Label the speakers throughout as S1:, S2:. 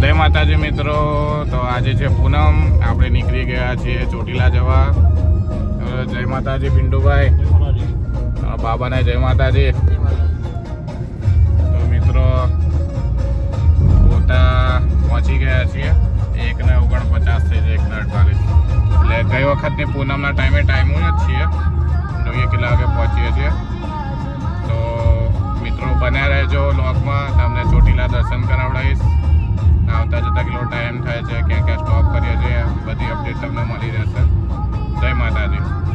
S1: જય માતાજી મિત્રો. તો આજે છે પૂનમ. આપણે નીકળી ગયા છીએ ચોટીલા જવા. જય માતાજી પિન્ટુભાઈ. બાબાને જય માતાજી. તો મિત્રો પોતા પહોંચી ગયા છીએ. એકને ઓગણપચાસ થઈ છે એકને અડતાલીસ. એટલે ગઈ વખતની પૂનમના ટાઈમે ટાઈમ જ છીએ. જોઈએ કેટલા વાગે પહોંચીએ છીએ. તો મિત્રો બન્યા રહેજો લોગમાં તમને ચોટીલા દર્શન કરાવડાવીશ. આવતા જતા કેટલો ટાઈમ થાય છે, ક્યાં ક્યાં સ્ટોપ કરીએ છીએ, બધી અપડેટ તમને મળી રહેશે. જય માતાજી.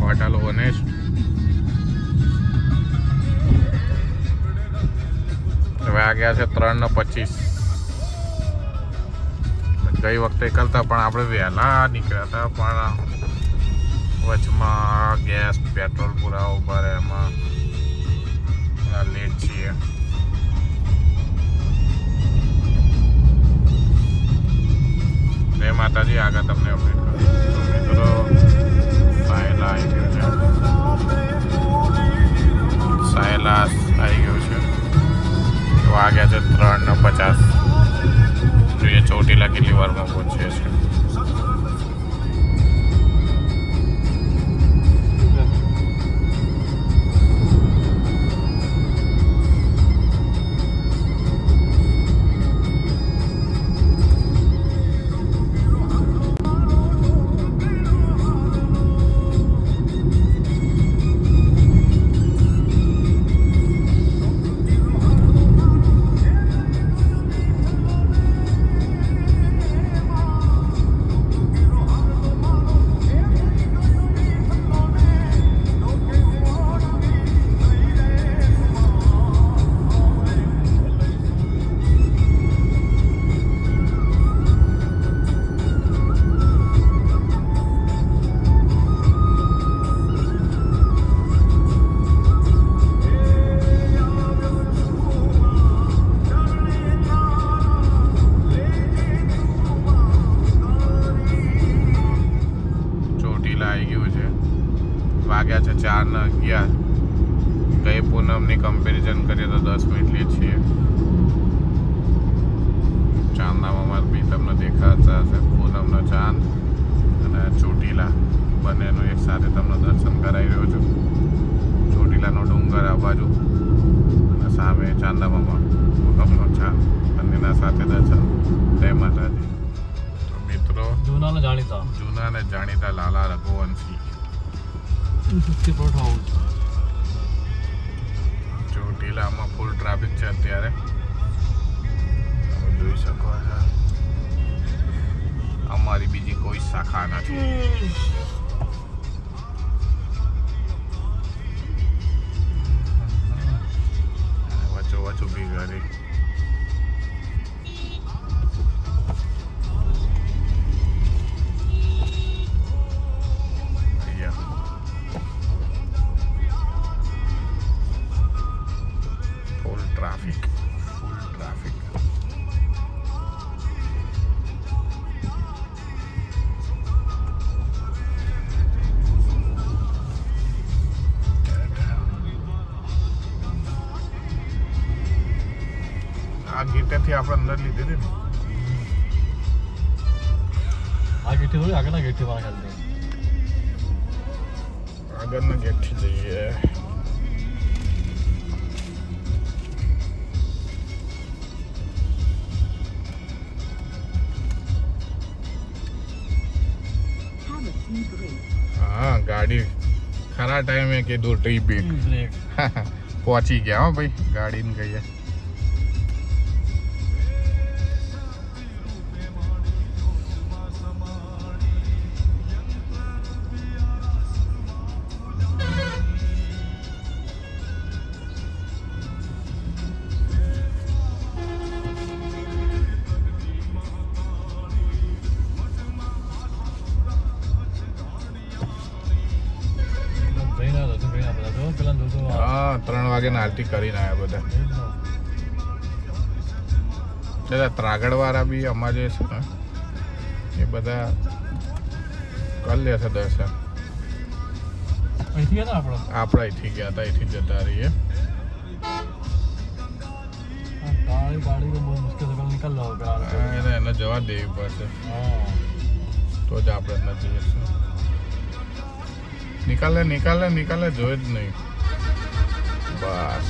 S1: હોટલ ઓનેસ્ટ હવે આ ગયા છે ત્રણ ને પચીસ. ગઈ વખતે કરતા પણ આપણે વહેલા નીકળ્યા હતા, પણ વચમાં ગેસ, પેટ્રોલ પૂરા ઊભા રહે એમાં લેટ છીએ. જય માતાજી, આગળ તમને અપડેટ કરો મિત્રો છે સાયલા આવી ગયો છે. વાગ્યા છે ત્રણ ને પચાસ. જોઈએ ચોટીલા કેટલી વારમાં પહોંચીએ છીએ. દસ મિનિટ છીએ ચાંદામાં બી તમને દેખાતા હશે. પૂનમનો ચાંદ અને ચોટીલા. બંનેનું એક સાથે તમને દર્શન કરાવી રહ્યો છું. ચોટીલાનો ડુંગર આ બાજુ અને સામે ચાંદામામાં ભૂકંપનો ચાંદ. બંનેના સાથે દર્શન. જય માતાજી. તો મિત્રો
S2: જૂનાને જાણીતા.
S1: જૂના અને જાણીતા લાલા રઘુવંશી.
S2: ફિફ્ટી
S1: ટીલામાં ફૂલ ટ્રાફિક છે અત્યારે. જોઈ શકો છો. અમારી બીજી કોઈ શાખા નથી. વચ્ચો વચ્ચ ઊભી કરી ને
S2: આ ગેટથી થોડી આગળના ગેટથી મારા ખ્યાલથી
S1: આગળના ગેટથી જઈએ હા ગાડી ખરા ટાઈમે કીધું ટી
S2: બ્રેક
S1: પહોંચી ગયા હો ભાઈ ગાડીને ગઈએ
S2: પેલા જોતો
S1: હા ત્રણ વાગે આરતી કરીને આવ્યા બધા.
S2: ને.
S1: દાદા ત્રાગડવાળા બી અમારે છે ને એ બધા કરી લેશે દર્શન.
S2: ને આપણે?
S1: અહીંથી ગયા હતા અહીંથી જતા રહીએ.
S2: લો
S1: એને જવા દેવી પડશે.
S2: હા.
S1: તો જ આપણે નથી જઈશું નિકાલે નિકાલે નિકાલે જોઈ જ નહીં. બસ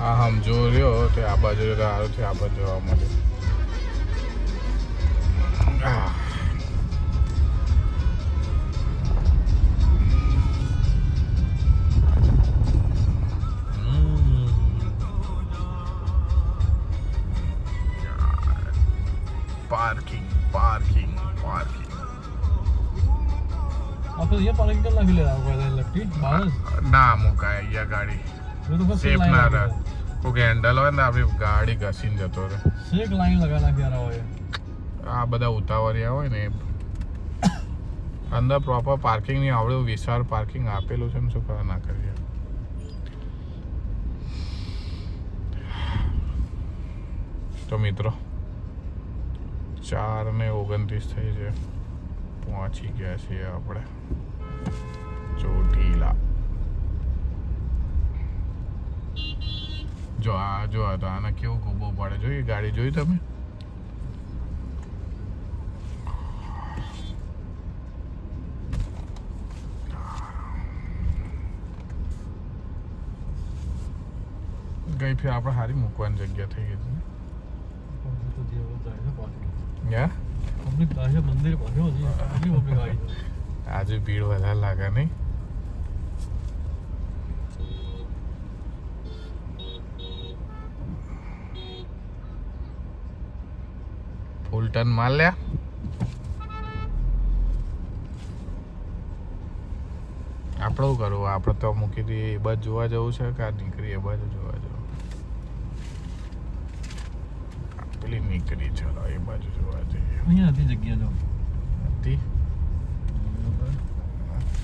S1: આ હમ જો રહ્યો તે આ બાજુ સારું છે આ બાજુ જોવા મળે.
S2: અહીંયા પાર્કિંગ કરી નાખી લેતા કોઈ લગતી બહાર
S1: ના મુકાય અહીંયા ગાડી. સેફ ના રહે. કોઈક હેન્ડલ હોય ને આપણી ગાડી ઘસીને જતો રહે.
S2: શેક લાઈન લગા નાખી હોય
S1: આ બધા ઉતાવળિયા હોય ને અંદર પ્રોપર પાર્કિંગની આવડે વિશાળ પાર્કિંગ આપેલું છે ને શું કરવા ના કરીએ. તો મિત્રો ચાર ને ઓગણત્રીસ થઈ છે. પહોંચી ગયા છીએ આપણે. ચોટીલા. જો આ જો આ તો આને કેવું કૂબો પડે. જોઈએ ગાડી જોઈ તમે? ગઈ ફેર આપણે સારી મૂકવાની જગ્યા થઈ ગઈ
S2: પબ્લિક તો જે હોય જાય છે પાછું
S1: યા?
S2: પબ્લિક જાય મંદિર
S1: આજે ભીડ વધારે લાગે નહીં. ફૂલ ટન માલ લ્યા આપણું કરવું? આપણે તો મૂકી દઈએ એ બાજુ જોવા જવું છે કે આ નીકળી એ બાજુ જોવા જવું? પેલી નીકળી ચલો એ બાજુ જોવા જઈએ.
S2: અહીંયા હતી જગ્યા જો
S1: હતી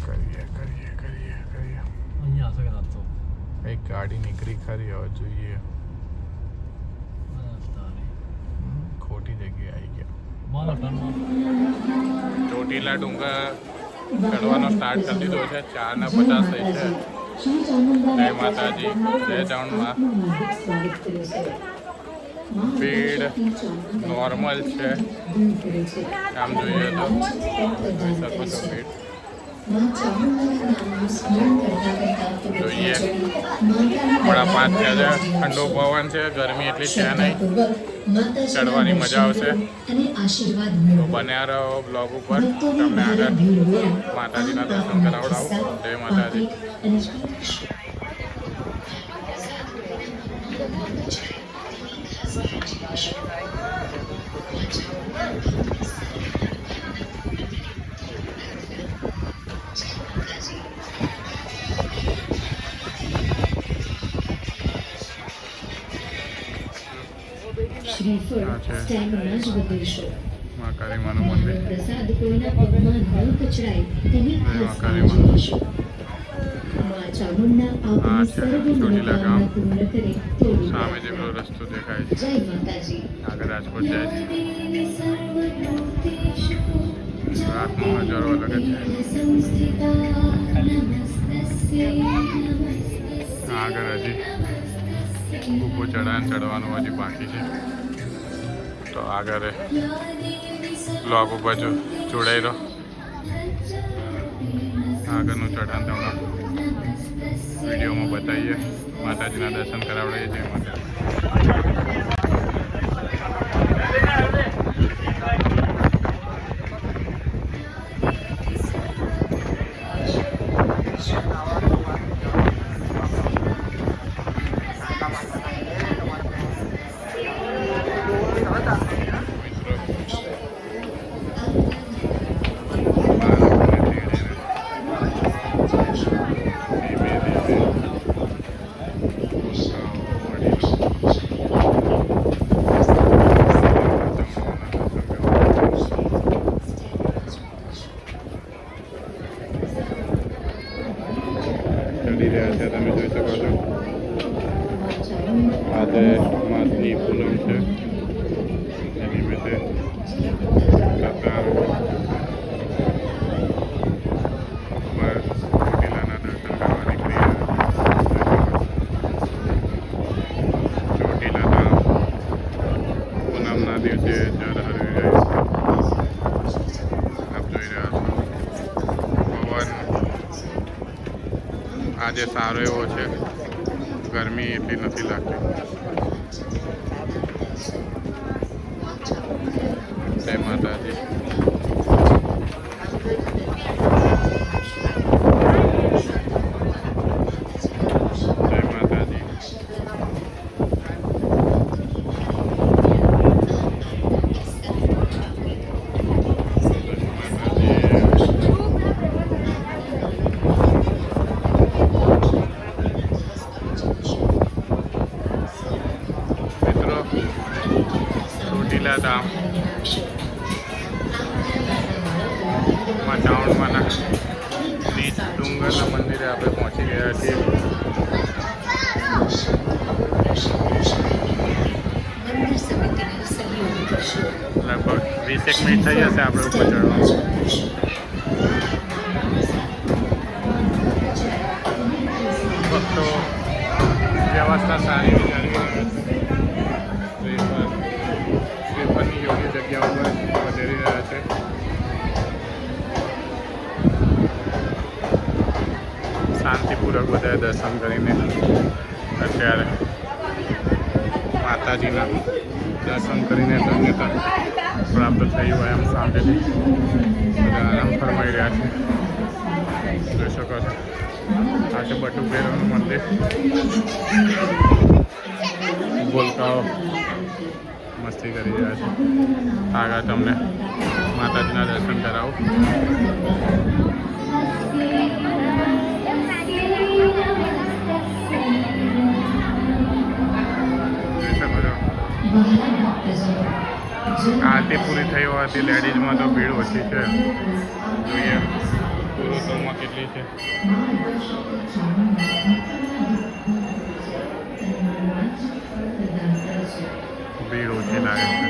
S1: કરીએ કરીએ કરીએ કરીએ.
S2: અહીંયા હશે કદાચ તો.
S1: એક ગાડી નીકળી ખરી હવે જોઈએ. ખોટી જગ્યાએ આવી ગયા. ચોટીલા ડુંગર ચડવાનો સ્ટાર્ટ કરી દીધો છે. ચાર ને પચાસ થઈ છે. જય માતાજી જય ચાઉંડમાં ભીડ નોર્મલ છે. આમ જોઈએ તો. જોઈ શકો છો ભીડ. જોઈએ. થોડા પાંચ થયા છે ઠંડો પવન છે, ગરમી એટલી છે નહીં. ચડવાની મજા આવશે. તો બન્યા રહો બ્લોગ ઉપર. તમને આગળ માતાજીના દર્શન કરાવડાવો. જય માતાજી.
S3: Thank
S1: હા
S3: પ્રસાદ કોઈના પગમાં ન કચડાય તેની ખાસ. કાળજી લેશો મા ચામુંડા આપની સર્વ મનોકામના પૂર્ણ કરે તેવી
S1: સામે જે રસ્તો દેખાય છે
S3: જય માતાજી
S1: આગળ રાજકોટ જાય છે રાતનો નજારો અલગ છે આગળ હજી ખૂબ ચઢાણ ચડવાનું હજી બાકી છે. તો આગળ બ્લોગ ઉપર જો જોડાઈ રહો. આગળનું ચઢાણ તમને વિડીયોમાં બતાવીએ. માતાજીના દર્શન કરાવડાવીએ. જય માતા આજે સારો એવો છે. ગરમી એટલી નથી લાગતી. જય માતાજી. દર્શન કરીને અત્યારે માતાજીના દર્શન કરીને ધન્યતા પ્રાપ્ત થયું હોય એમ શાંતિથી બધા આરામ ફરમાઈ રહ્યા છે. જોઈ શકો છો આ છે બટુભેરાનું મંદિર. બોલકાઓ મસ્તી કરી રહ્યા છે. આગળ તમને માતાજીના દર્શન કરાવું. ભરતી પૂરી થઈ હોવાથી લેડીઝમાં તો ભીડ ઓછી છે. જોઈએ. પુરુષોમાં કેટલી છે. ભીડ ઓછી લાગે છે.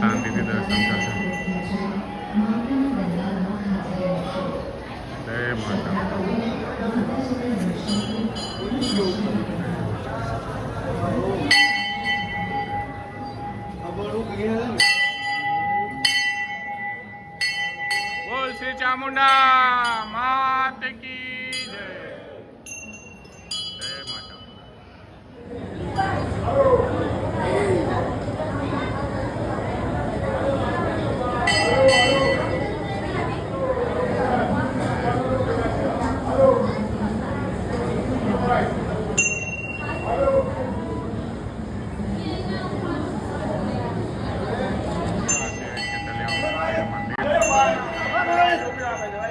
S1: શાંતિથી દર્શન થશે. જય માતા চামুন্ডা মাতে কি Gracias.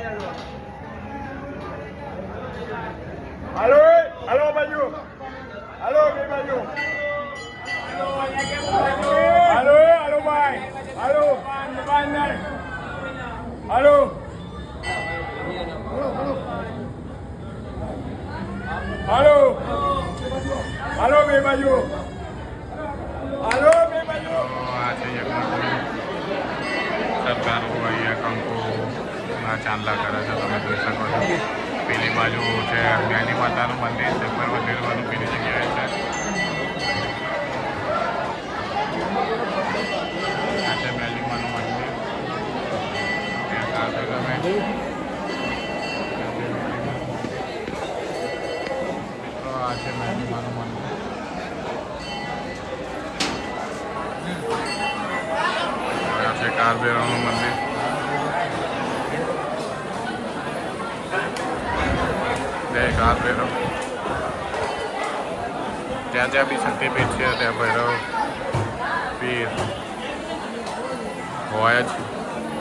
S1: હોય જ.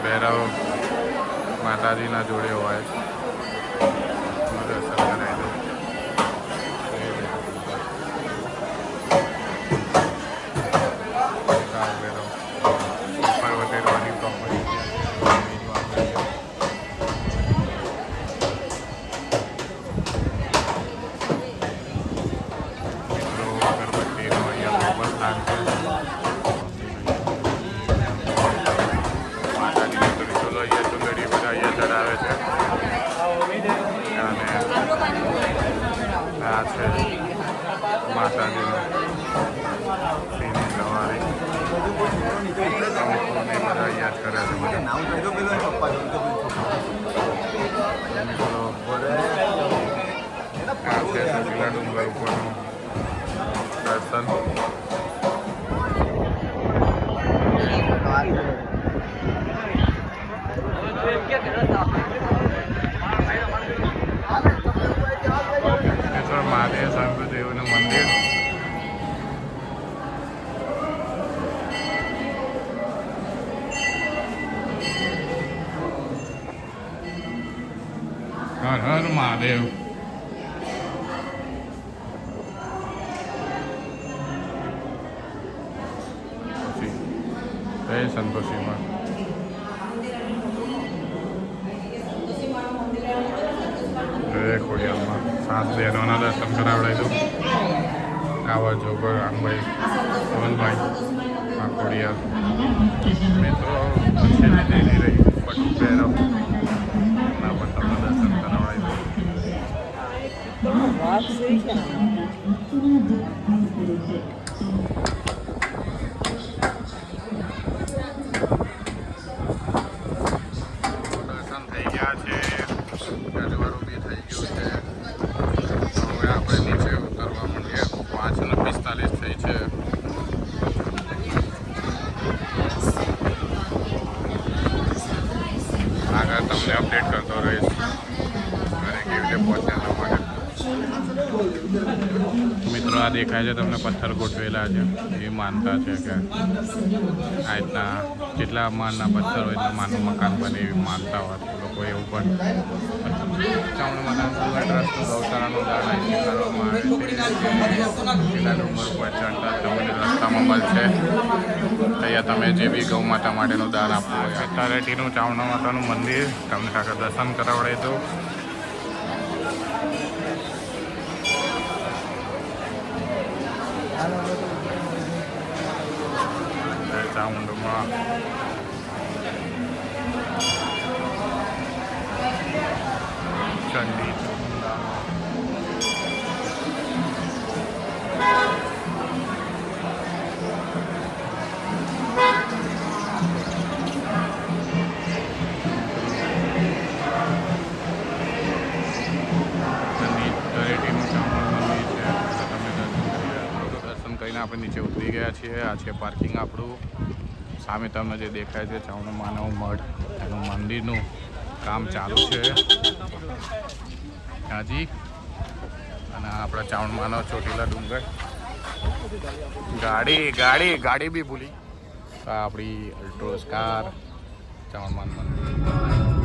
S1: ભૈરવ માતાજીના જોડે હોય જ. આ છે માતાજીનું સીની સવારી અમુકોને બધા યાદ કરે છે બધા મિત્રો આ છે સતીલા મહાદેવ સ્વામિદેવનું મંદિર. હર હર મહાદેવ. 暑いやん。આ તમને પથ્થર ગોઠવેલા છે. એ માનતા છે કે આ રીતના જેટલા માનના પથ્થર હોય એટલું માનું મકાન બને એવી માનતા હોય લોકો એવું પણ ચાવણ માતાનું ટ્રસ્ટ ગૌશાળાનું દાન અહીંથી કરવામાં આવે છે પેલા ડુંગર ઉપર ચડતા તમને રસ્તામાં મળશે અહીંયા તમે જે બી ગૌ માતા માટેનું દાન આપવું હોય અથોરિટીનું ચાવણા માતાનું મંદિર તમને દર્શન કરાવડાવી દઉં જય ચામુંડમાં ચંડી ચામુંડા છીએ આ છે પાર્કિંગ આપણું સામે તમને જે દેખાય છે ચાવણ માનવ મઠ. એનું મંદિરનું કામ ચાલુ છે. હાજી અને આપણા ચાવણ માનવ ચોટીલા ડુંગર. ગાડી ગાડી ગાડી બી ભૂલી. આપણી અલ્ટ્રોસ કાર ચાવણ માનવ